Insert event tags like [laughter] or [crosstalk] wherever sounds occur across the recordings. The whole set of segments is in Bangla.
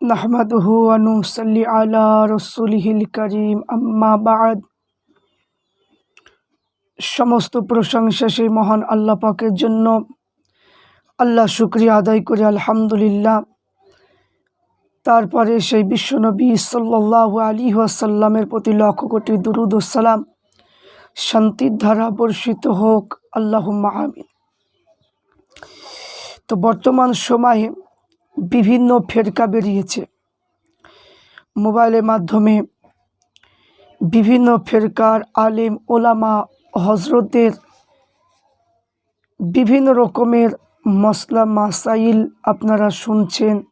নাহমাদুহু আনুসল্লি আলা রসুলিহিল করিম, আম্মা বাদ। সমস্ত প্রশংসা সেই মহান আল্লাহ পাকের জন্য। আল্লাহ শুক্রিয়া আদায় করি, আলহামদুলিল্লাহ। তারপরে সেই বিশ্বনবী সাল্লাহ আলী ওয়াসাল্লামের প্রতি লক্ষ কোটি দুরুদ সালাম। শান্তির ধারা বর্ষিত হোক আল্লাহ আমিন। তো বর্তমান সময়ে বিভিন্ন ফেরকা বেরিয়েছে। মোবাইলের মাধ্যমে বিভিন্ন ফেরকার আলেম, ওলামা হজরতের বিভিন্ন রকমের মশলা মাসাইল আপনারা শুনছেন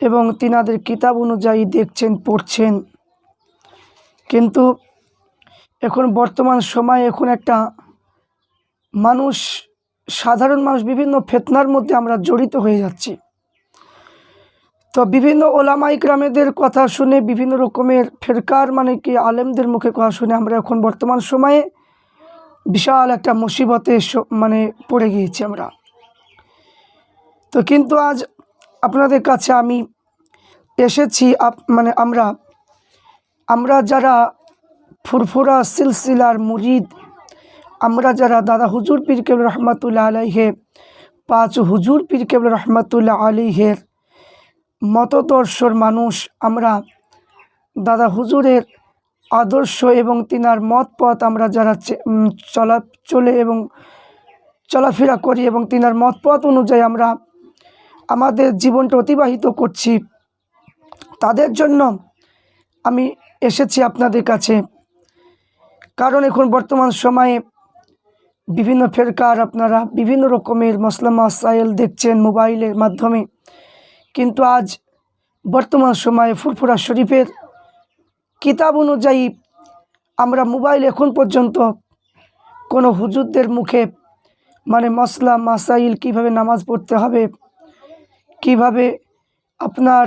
এবং তিনাদের কিতাব অনুযায়ী দেখছেন, পড়ছেন। কিন্তু এখন বর্তমান সময়ে এখন একটা মানুষ, সাধারণ মানুষ বিভিন্ন ফেতনার মধ্যে আমরা জড়িত হয়ে যাচ্ছি। তো বিভিন্ন ওলামাই গ্রামেদের কথা শুনে বিভিন্ন রকমের ফেরকার মানে কি আলেমদের মুখে কথা শুনে আমরা এখন বর্তমান সময়ে বিশাল একটা মুসিবতে মানে পড়ে গিয়েছি আমরা। তো কিন্তু আজ আপনাদের কাছে আমি এসেছি মানে আমরা আমরা যারা ফুরফুরা সিলসিলার মুরিদ, আমরা যারা দাদা হুজুর পীর কেবল রহমাতুল্লাহ আলাইহে, পাঁচ হুজুর পীর কেবল রহমাতুল্লাহ আলিহের মতদর্শর মানুষ আমরা। দাদা হুজুরের আদর্শ এবং তিনার মত পথ আমরা যারা চলা, চলে এবং চলাফেরা করি এবং তিনার মত পথ অনুযায়ী আমরা আমাদের জীবনটা অতিবাহিত করছি, তাদের জন্য আমি এসেছি আপনাদের কাছে। কারণ এখন বর্তমান সময়ে বিভিন্ন ফেরকার আপনারা বিভিন্ন রকমের মসলা মাসাইল দেখছেন মোবাইলের মাধ্যমে। কিন্তু আজ বর্তমান সময়ে ফুরফুরা শরীফের কিতাব অনুযায়ী আমরা মোবাইল এখন পর্যন্ত কোনো হুজুরদের মুখে মানে মশলা মাসাইল কীভাবে নামাজ পড়তে হবে, কীভাবে আপনার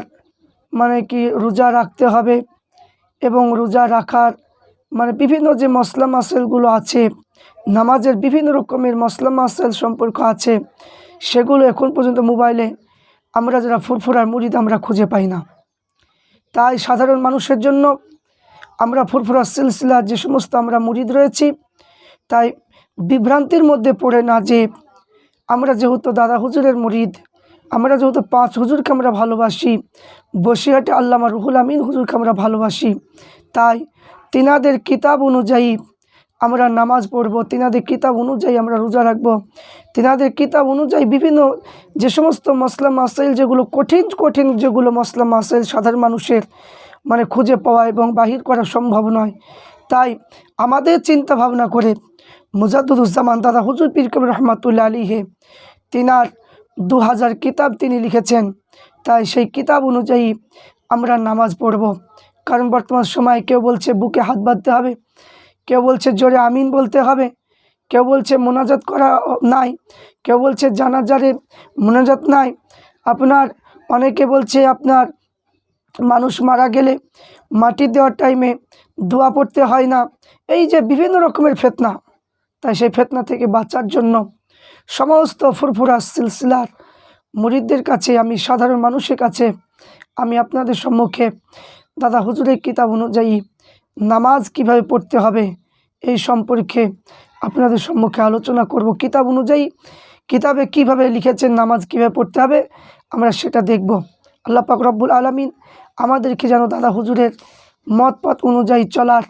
মানে কি রোজা রাখতে হবে এবং রোজা রাখার মানে বিভিন্ন যে মশলা মাসাইলগুলো আছে, নামাজের বিভিন্ন রকমের মশলা মাসাইল সম্পর্ক আছে, সেগুলো এখন পর্যন্ত মোবাইলে আমরা যারা ফুরফুরার মুরিদ আমরা খুঁজে পাই না। তাই সাধারণ মানুষের জন্য আমরা ফুরফুরা সিলসিলার যে সমস্ত আমরা মুরিদ রয়েছি, তাই বিভ্রান্তির মধ্যে পড়ে না যে আমরা যেহেতু দাদা হুজুরের মুরিদ, আমরা যেহেতু পাঁচ হুজুরকে আমরা ভালোবাসি, বসিরহাটে আল্লামা রুহুল আমিন হুজুরকে আমরা ভালোবাসি, তাই তিনাদের কিতাব অনুযায়ী আমরা নামাজ পড়ব, তিনাদের কিতাব অনুযায়ী আমরা রোজা রাখব। তিনাদের কিতাব অনুযায়ী বিভিন্ন যে সমস্ত মশলা মাসাইল যেগুলো কঠিন কঠিন যেগুলো মশলা মাসাইল সাধারণ মানুষের মানে খুঁজে পাওয়া এবং বাহির করা সম্ভব নয়। তাই আমাদের চিন্তা ভাবনা করে মুজাদুজ্জামান দাদা হুজুর পীর কবির রহমাতুল্লা আলীহে তিনার দু হাজার কিতাব তিনি লিখেছেন। তাই সেই কিতাব অনুযায়ী আমরা নামাজ পড়ব। কারণ বর্তমান সময়ে কেউ বলছে, বুকে হাত বাঁধতে হবে। কেউ বলছে জোরে আমিন বলতে হবে, কেউ বলছে মোনাজাত করা নাই, কেউ বলছে জানাজারে মোনাজাত নাই। আপনার অনেকে বলছে আপনার মানুষ মারা গেলে মাটি দেওয়ার টাইমে দোয়া পড়তে হয় না। এই যে বিভিন্ন রকমের ফেতনা, তাই সেই ফেতনা থেকে বাঁচার জন্য সমস্ত ফুরফুরা সিলসিলার মুরিদদের কাছে, আমি সাধারণ মানুষের কাছে, আমি আপনাদের সম্মুখে দাদা হুজুরের কিতাব অনুযায়ী নামাজ কীভাবে পড়তে হবে এই সম্পর্কে আপনাদের সম্মুখে আলোচনা করব। কিতাব অনুযায়ী কিতাবে কীভাবে লিখেছেন, নামাজ কীভাবে পড়তে হবে, আমরা সেটা দেখব। আল্লাহ পাক রব্বুল আলমিন আমাদেরকে যেন দাদা হুজুরের মত পথ অনুযায়ী চলার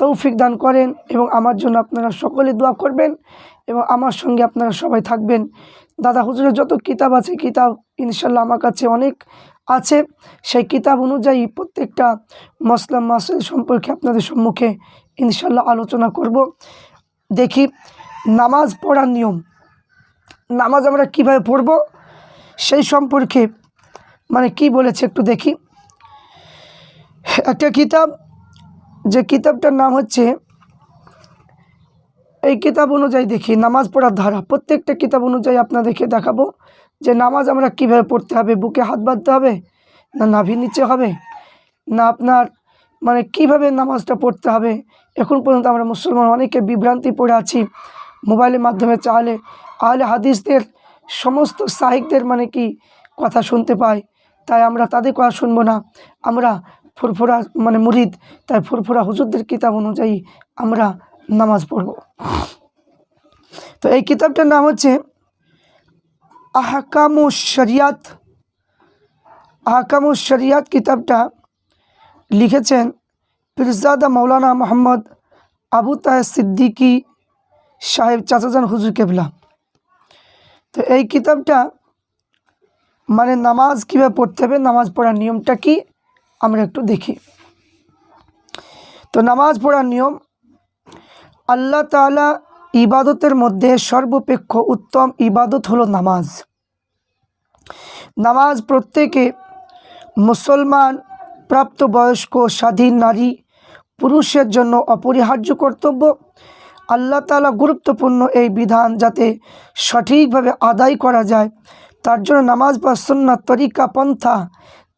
তৌফিক দান করেন এবং আমার জন্য আপনারা সকলে দোয়া করবেন এবং আমার সঙ্গে আপনারা সবাই থাকবেন। দাদা হুজুরের যত কিতাব আছে, কিতাব ইনশাল্লাহ আমার কাছে অনেক আছে। সেই কিতাব অনুযায়ী প্রত্যেকটা মসলাম মাসেল সম্পর্কে আপনাদের সম্মুখে ইনশাল্লাহ আলোচনা করব। দেখি নামাজ পড়ার নিয়ম। নামাজ আমরা কীভাবে পড়ব? সেই সম্পর্কে মানে কি বলেছে একটু দেখি। একটা কিতাব, যে কিতাবটার নাম হচ্ছে, এই কিতাব অনুযায়ী দেখি, নামাজ পড়ার ধারা। প্রত্যেকটা কিতাব অনুযায়ী আপনাদেরকে দেখাবো যে নামাজ আমরা কীভাবে পড়তে হবে। বুকে হাত বাঁধতে হবে না নাভি নিচে হবে? না আপনার মানে কীভাবে নামাজটা পড়তে হবে? এখন পর্যন্ত আমরা মুসলমান, অনেকে বিভ্রান্তি পড়ে আছি মোবাইলের মাধ্যমে। চাহলে আহলে হাদিসদের সমস্ত সাহিকদের মানে কি কথা শুনতে পাই? তাই আমরা তাদের কথা শুনব না। আমরা ফুরফুরা মানে মুরিদ, তাই ফুরফুরা হুজুরদের কিতাব অনুযায়ী আমরা নামাজ পড়ব। তো এই কিতাবটার নাম হচ্ছে আহকামু শরিয়াত। আহকামু শরিয়াত কিতাবটা লিখেছেন পিরজাদা মৌলানা মোহাম্মদ আবু তাহের সিদ্দিকী সাহেব চাচাজান হুজুর কেবলা। তো এই কিতাবটা মানে নামাজ কীভাবে পড়তে হবে, নামাজ পড়ার নিয়মটা কি, আমরা একটু দেখি। তো নামাজ পড়ার নিয়ম, আল্লাহ তাআলা ইবাদতের মধ্যে সর্বাপেক্ষ উত্তম ইবাদত হলো নামাজ। নামাজ প্রত্যেকে মুসলমান প্রাপ্তবয়স্ক স্বাধীন নারী পুরুষের জন্য অপরিহার্য কর্তব্য। আল্লাহ তাআলা গুরুত্বপূর্ণ এই বিধান যাতে সঠিকভাবে আদায় করা যায়। তার জন্য নামাজ বা সুন্নাত তরিকা, পন্থা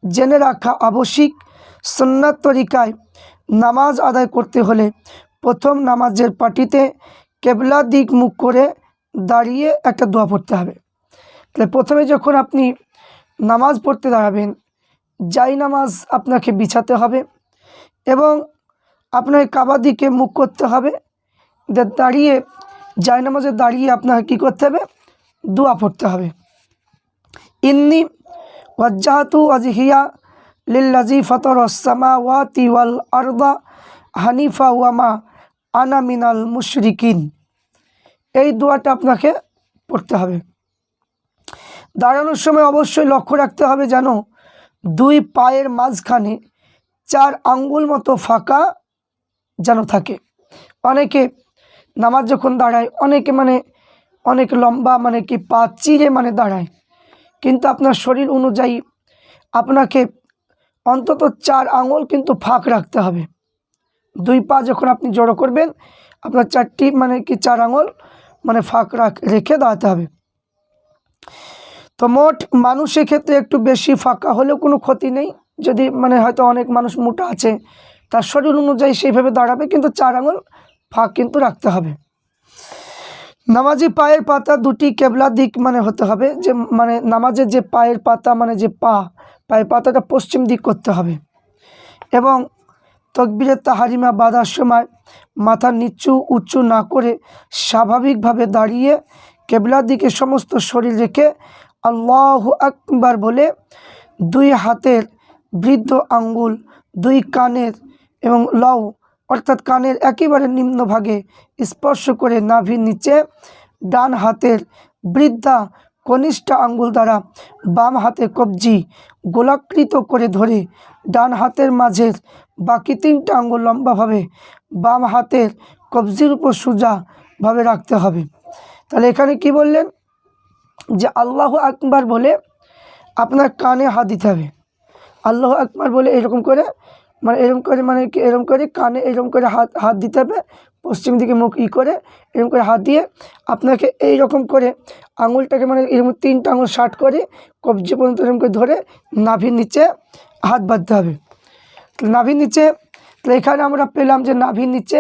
জেনে রাখা আবশ্যিক। সুন্নাত তরিকায় নামাজ আদায় করতে হলে প্রথম নামাজের পাটিতে কেবলা দিক মুখ করে দাঁড়িয়ে একটা দোয়া পড়তে হবে। তাহলে প্রথমে যখন আপনি নামাজ পড়তে দাঁড়াবেন, যাই নামাজ আপনাকে বিছাতে হবে এবং আপনাকে কাবা দিকে মুখ করতে হবে। দাঁড়িয়ে যাই নামাজে দাঁড়িয়ে আপনাকে কী করতে হবে? দোয়া পড়তে হবে। ইন্নি ওয়াজ্জাহাতু ওয়াজহিয়া লিল্লাজি ফতর সামাওয়াতি ওয়াল আরদা হানিফা ওয়ামা আনা মিনাল মুশরিকিন। এই দোয়াটা আপনাকে পড়তে হবে। দাঁড়ানোর সময় অবশ্যই লক্ষ্য রাখতে হবে যেন দুই পায়ের মাঝখানে চার আঙ্গুল মতো ফাঁকা যেন থাকে। অনেকে নামাজ যখন দাঁড়ায়, অনেকে মানে অনেক লম্বা মানে কি পা চিরে মানে দাঁড়ায়। কিন্তু আপনার শরীর অনুযায়ী আপনাকে অন্তত চার আঙুল কিন্তু ফাঁক রাখতে হবে। দুই পা যখন আপনি জড়ো করবেন, আপনার চারটি মানে কি চার আঙুল মানে ফাঁক রাখ, রেখে দাঁড়াতে হবে। তো মোট মানুষের ক্ষেত্রে একটু বেশি ফাঁকা হলেও কোনো ক্ষতি নেই। যদি মানে হয়তো অনেক মানুষ মোটা আছে তার শরীর অনুযায়ী সেইভাবে দাঁড়াবে, কিন্তু চার আঙুল ফাঁক কিন্তু রাখতে হবে। নামাজি পায়ের পাতা দুটি কেবলা দিক মানে হতে হবে, যে মানে নামাজের যে পায়ের পাতা মানে যে পা, পায়ের পাতাটা পশ্চিম দিক করতে হবে। এবং তকবিরের তাহারিমা বাঁধার সময় মাথা নিচু, উঁচু না করে স্বাভাবিকভাবে দাঁড়িয়ে কেবলার দিকে সমস্ত শরীর রেখে আল্লাহ আকবার বলে দুই হাতের বৃদ্ধ আঙ্গুল দুই কানের এবং লও, অর্থাৎ কানের একেবারে নিম্নভাগে স্পর্শ করে নাভির নিচে ডান হাতের বৃদ্ধা কনিষ্ঠ আঙ্গুল দ্বারা বাম হাতে কবজি গোলাকৃত করে ধরে ডান হাতের মাঝের বাকি তিনটা আঙ্গুল লম্বাভাবে বাম হাতের কবজির উপর সোজাভাবে রাখতে হবে। তাহলে এখানে কি বললেন? যে আল্লাহ আকবার বলে আপনার কানে হাত দিতে হবে। আল্লাহ আকবার বলে এরকম করে মানে এরকম করে মানে কি এরকম করে কানে এরকম করে হাত হাত দিতে হবে, পশ্চিম দিকে মুখ ই করে এরকম করে হাত দিয়ে আপনাকে এই রকম করে আঙুলটাকে মানে এরকম তিনটা আঙুল শার্ট করে কবজি পর্যন্ত এরকম করে ধরে নাভির নিচে হাত বাঁধতে হবে। নাভির নিচে তো এখানে আমরা পেলাম যে নাভির নিচে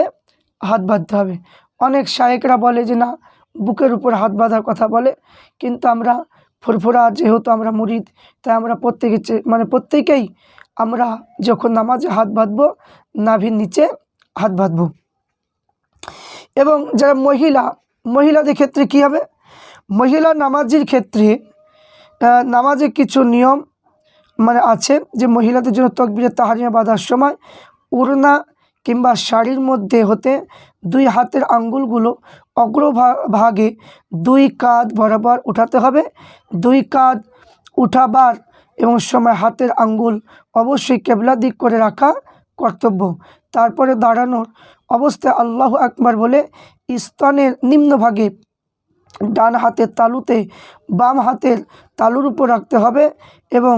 হাত বাঁধতে হবে। অনেক শায়েকরা বলে যে না, বুকের উপর হাত বাঁধার কথা বলে, কিন্তু আমরা ফুরফুরা যেহেতু আমরা মুরিদ, তাই আমরা প্রত্যেকে মানে প্রত্যেকেই আমরা যখন নামাজে হাত বাঁধবো, নাভির নিচে হাত বাঁধবো। এবং যারা মহিলা, মহিলাদের ক্ষেত্রে কী হবে? মহিলা নামাজির ক্ষেত্রে নামাজে কিছু নিয়ম মানে আছে যে মহিলাদের জন্য তকবিরে তাহারিমা বাঁধার সময় উড়না কিংবা শাড়ির মধ্যে হতে দুই হাতের আঙ্গুলগুলো অগ্রভাগে দুই কাঁধ বরাবর উঠাতে হবে। দুই কাঁধ উঠাবার এবং সময় হাতের আঙ্গুল অবশ্যই কেবলা দিক করে রাখা কর্তব্য। তারপরে দাঁড়ানোর অবস্থায় আল্লাহ আকবার বলে, স্তনের নিম্নভাগে ডান হাতের তালুতে বাম হাতের তালুর উপর রাখতে হবে এবং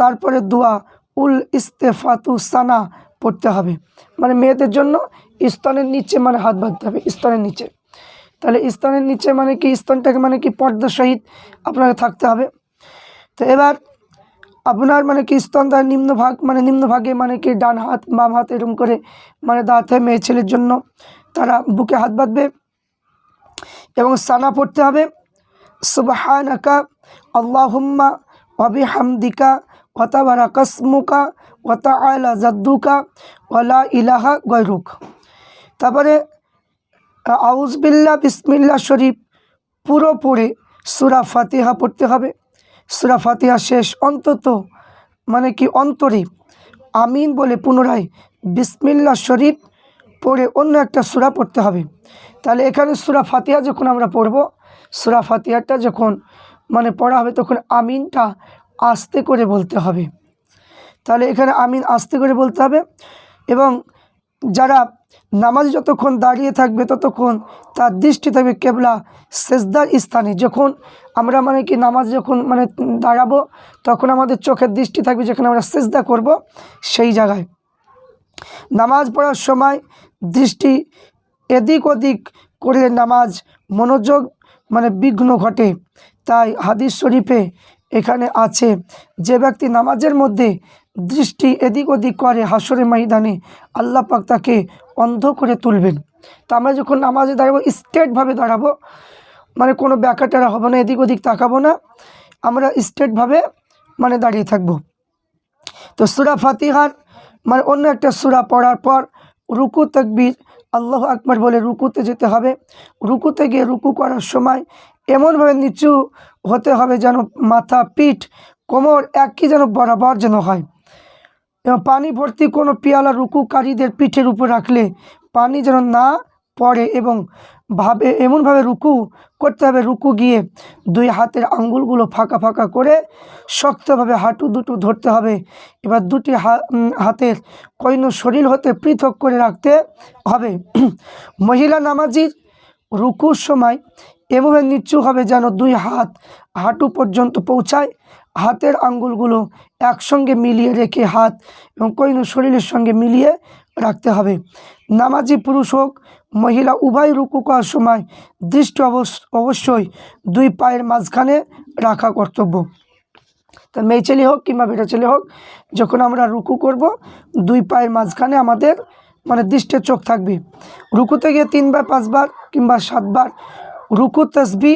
তারপরে দোয়া, উল ইস্তেফাতু সানা পড়তে হবে। মানে মেয়েদের জন্য স্তনের নিচে মানে হাত বাঁধতে হবে, স্তনের নিচে। তাহলে স্তনের নিচে মানে কি? স্তনটাকে মানে কি? পর্দা সহিত আপনাকে থাকতে হবে। তো এবার আপনার মানে কি স্তন তার নিম্নভাগ মানে নিম্নভাগে মানে কি ডান হাত, বাম হাত এরকম করে মানে দাঁড়াতে মেয়ে ছেলের জন্য? তারা বুকে হাত বাঁধবে এবং সানা পড়তে হবে। সুবাহানাকা আল্লাহুম্মা অবিহামদিকা অতাবারা কসমুকা অতা আলা জাদ্দুকা ওলা ইলাহা গৈরুক তারপরে আউজবিল্লা বিসমিল্লা শরীফ পুরো পড়ে সুরা ফাতিহা পড়তে হবে। সুরা ফাতিহা শেষ অন্তত মানে কি অন্তরে, আমিন বলে পুনরায় বিসমিল্লা শরীফ পড়ে অন্য একটা সুরা পড়তে হবে। তাহলে এখানে সুরা ফাতিহা যখন আমরা পড়ব, সুরা ফাতিহাটা যখন মানে পড়া হবে তখন আমিনটা আস্তে করে বলতে হবে। তাহলে এখানে আমিন আস্তে করে বলতে হবে এবং যারা নামাজ যতক্ষণ দাঁড়িয়ে থাকবে ততক্ষণ তার দৃষ্টি থাকবে কেবলা সেজদার স্থানে। যখন আমরা মানে কি নামাজ যখন মানে দাঁড়াবো, তখন আমাদের চোখের দৃষ্টি থাকবে যেখানে আমরা সেজদা করব সেই জায়গায়। নামাজ পড়ার সময় দৃষ্টি এদিক ওদিক করলে নামাজ মনোযোগ মানে বিঘ্ন ঘটে। তাই হাদিস শরীফে এখানে আছে, যে ব্যক্তি নামাজের মধ্যে দৃষ্টি এদিক ওদিক করে হাসরে ময়দানে, আল্লাহ পাক তাকে অন্ধ করে তুলবেন। তা আমরা যখন নামাজে দাঁড়াবো স্ট্রেটভাবে দাঁড়াবো মানে কোনো ব্যাকাটারা হবে না, এদিক ওদিক তাকাবো না, আমরা স্ট্রেটভাবে মানে দাঁড়িয়ে থাকব। তো সুরা ফাতিহার মানে অন্য একটা সুরা পড়ার পর রুকু, তকবির, আল্লাহ আকবর বলে রুকুতে যেতে হবে। রুকুতে গিয়ে রুকু করার সময় এমনভাবে নিচু হতে হবে যেন মাথা, পিঠ, কোমর একই যেন বরাবর যেন হয়। এবং পানি ভর্তি কোনো পেয়ালা রুকুকারীদের পিঠের উপর রাখলে পানি যেন না পড়ে এবং ভাবে, এমনভাবে রুকু করতে হবে। রুকু গিয়ে দুই হাতের আঙ্গুলগুলো ফাঁকা ফাঁকা করে শক্তভাবে হাঁটু দুটো ধরতে হবে। এবার দুটি হাতের কৈন শরীর হতে পৃথক করে রাখতে হবে। [clears throat] মহিলা নামাজির রুকুর সময় এভাবে নিচু হবে যেন দুই হাত হাঁটু পর্যন্ত পৌঁছায়। হাতের আঙ্গুলগুলো একসঙ্গে মিলিয়ে রেখে হাত এবং কৈন শরীরের সঙ্গে মিলিয়ে রাখতে হবে। নামাজি পুরুষ হোক, মহিলা, উভয় রুকু করার সময় দৃষ্টি অবশ্য অবশ্যই দুই পায়ের মাঝখানে রাখা কর্তব্য। তা মেয়ে ছেলে হোক কিংবা বেটা ছেলে হোক, যখন আমরা রুকু করব, দুই পায়ের মাঝখানে আমাদের মানে দৃষ্টির চোখ থাকবে। রুকুতে গিয়ে তিনবার, পাঁচবার কিংবা সাতবার রুকু, তসবি,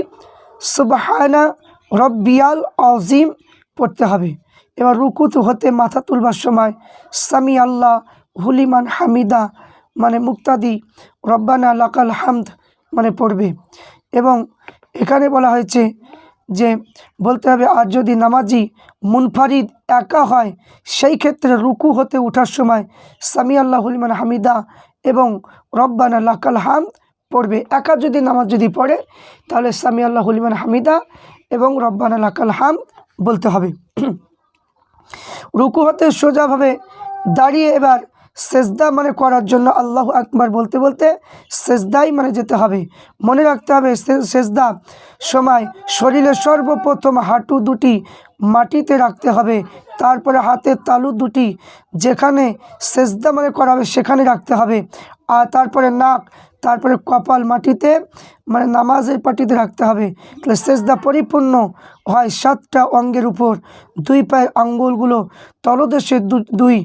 সুবাহানা রব্বিয়াল আজিম পড়তে হবে। এবার রুকুত হতে মাথা তুলবার সময়। সামি আল্লাহ হুলিমান হামিদা মানে মুক্তাদি, রব্বানা লাকাল হামদ মানে পড়বে। এবং এখানে বলা হয়েছে যে, বলতে হবে আর যদি নামাজি মুনফারিদ একা হয়, সেই ক্ষেত্রে রুকু হতে ওঠার সময় সামি আল্লাহ হুলিমান হামিদা এবং রব্বানা লাকাল হামদ পড়বে। একা যদি নামাজ যদি পড়ে, তাহলে সামি আল্লাহ হলিমান হামিদা এবং রব্বান লাকাল হামদ বলতে হবে। [clears throat] রুকু হতে সোজাভাবে দাঁড়িয়ে এবার সেজদা মানে করার জন্য আল্লাহ আকবার বলতে বলতে সেজদাই মানে যেতে হবে। মনে রাখতে হবে সেজদা সময় শরীরে সর্বপ্রথম হাঁটু দুটি মাটিতে রাখতে হবে, তারপরে হাতের তালু দুটি যেখানে সেজদা মানে করা হবে সেখানে রাখতে হবে, আর তারপরে নাক তারপরে কপাল মাটিতে মানে নামাজের পাটিতে রাখতে হবে। তাহলে সেজদা পরিপূর্ণ হয় সাতটা অঙ্গের উপর। দুই পায়ের আঙ্গুলগুলো, তলদেশে দুই,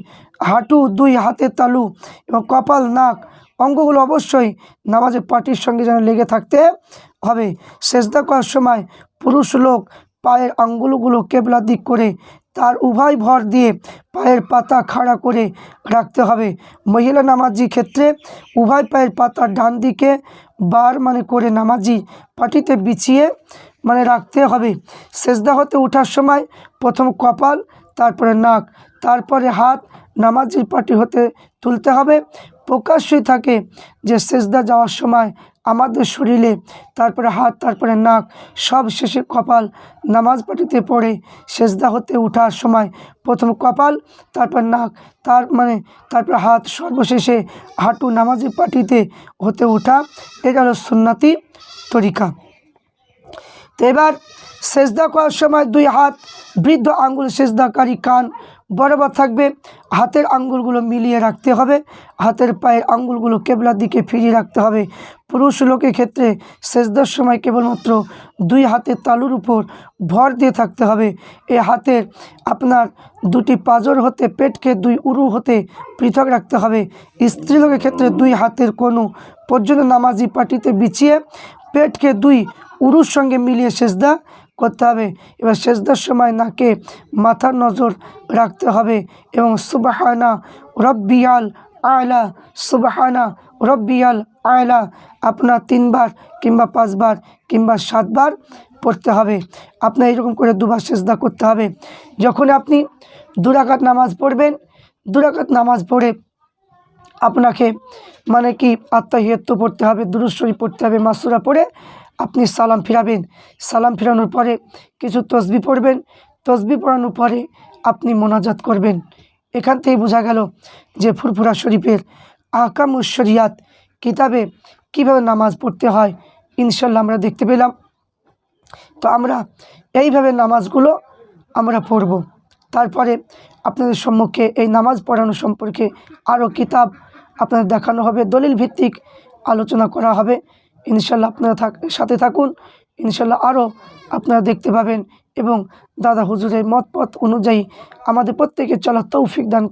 হাঁটু, দুই হাতের তালু এবং কপাল, নাক, অঙ্গগুলো অবশ্যই নামাজের পাটির সঙ্গে যেন লেগে থাকতে হবে। সেজদা করার সময় পুরুষ লোক পায়ের আঙ্গুলগুলো কেবলা দিক করে তার উভয় ভর দিয়ে পায়ের পাতা খাড়া করে রাখতে হবে। মহিলা নামাজির ক্ষেত্রে উভয় পায়ের পাতা ডান দিকে বার মানে করে নামাজি পাটিতে বিছিয়ে মানে রাখতে হবে। সেজদা হতে ওঠার সময় প্রথম কপাল, তারপরে নাক, তারপরে হাত নামাজির পাটি হতে তুলতে হবে। প্রকাশ্যই থাকে যে সেজদা যাওয়ার সময় আমাদের শরীরে, তারপরে হাত, তারপরে নাক, সব শেষে কপাল। নামাজ পাটিতে পড়ে সেজদা হতে ওঠার সময় প্রথম কপাল, তারপর নাক, তার মানে তারপর হাত সর্বশেষে হাঁটু নামাজের পাটিতে হতে ওঠা এটা হলো সুন্নাতি তরিকা। তো এবার সেজদা করার সময় দুই হাত, বৃদ্ধ আঙ্গুল সেজদাকারী কান বরাবর থাকবে। হাতের আঙ্গুলগুলো মিলিয়ে রাখতে হবে। হাতের পায়ের আঙ্গুলগুলো কেবলার দিকে ফিরিয়ে রাখতে হবে। পুরুষ লোকের ক্ষেত্রে সেজদার সময় কেবলমাত্র দুই হাতের তালুর উপর ভর দিয়ে থাকতে হবে। এ হাতের আপনার দুটি পাজর হতে, পেটকে দুই উরু হতে পৃথক রাখতে হবে। স্ত্রী লোকের ক্ষেত্রে দুই হাতের কোনো পর্যন্ত নামাজি পাটিতে বিছিয়ে পেটকে দুই উরুর সঙ্গে মিলিয়ে সেজদা করতে হবে। এবার শেষদার সময় নাকে মাথার নজর রাখতে হবে এবং সুবাহানা রব্বিয়াল আয়লা সুবাহানা রব্বিয়াল আয়লা আপনার তিনবার কিংবা পাঁচবার কিংবা সাতবার পড়তে হবে। আপনার এরকম করে দুবার সেজদা করতে হবে। যখন আপনি দুরাকাত নামাজ পড়বেন, দুরাকাত নামাজ পড়ে আপনাকে মানে কি আত্মাহিয়ত্ব পড়তে হবে দুরুশ্বরী পড়তে হবে, মাসুরা পড়ে আপনি সালাম ফিরাবেন। সালাম ফিরানোর পরে কিছু তসবি পড়বেন। তসবি পড়ানোর পরে আপনি মোনাজাত করবেন। এখান থেকেই বোঝা গেল যে ফুরফুরা শরীফের আকাম শরিয়াত কিতাবে কীভাবে নামাজ পড়তে হয়, ইনশাল্লাহ আমরা দেখতে পেলাম। তো আমরা এইভাবে নামাজগুলো আমরা পড়ব। তারপরে আপনাদের সম্মুখে এই নামাজ পড়ানো সম্পর্কে আরও কিতাব আপনাদের দেখানো হবে। দলিল ভিত্তিক আলোচনা করা হবে। ইনশাল্লাহ আপনারা থাক সাথে থাকুন। ইনশাল্লাহ আরও আপনারা দেখতে পাবেন এবং দাদা হুজুরের মত পথ অনুযায়ী আমাদের প্রত্যেকের চলার তৌফিক দান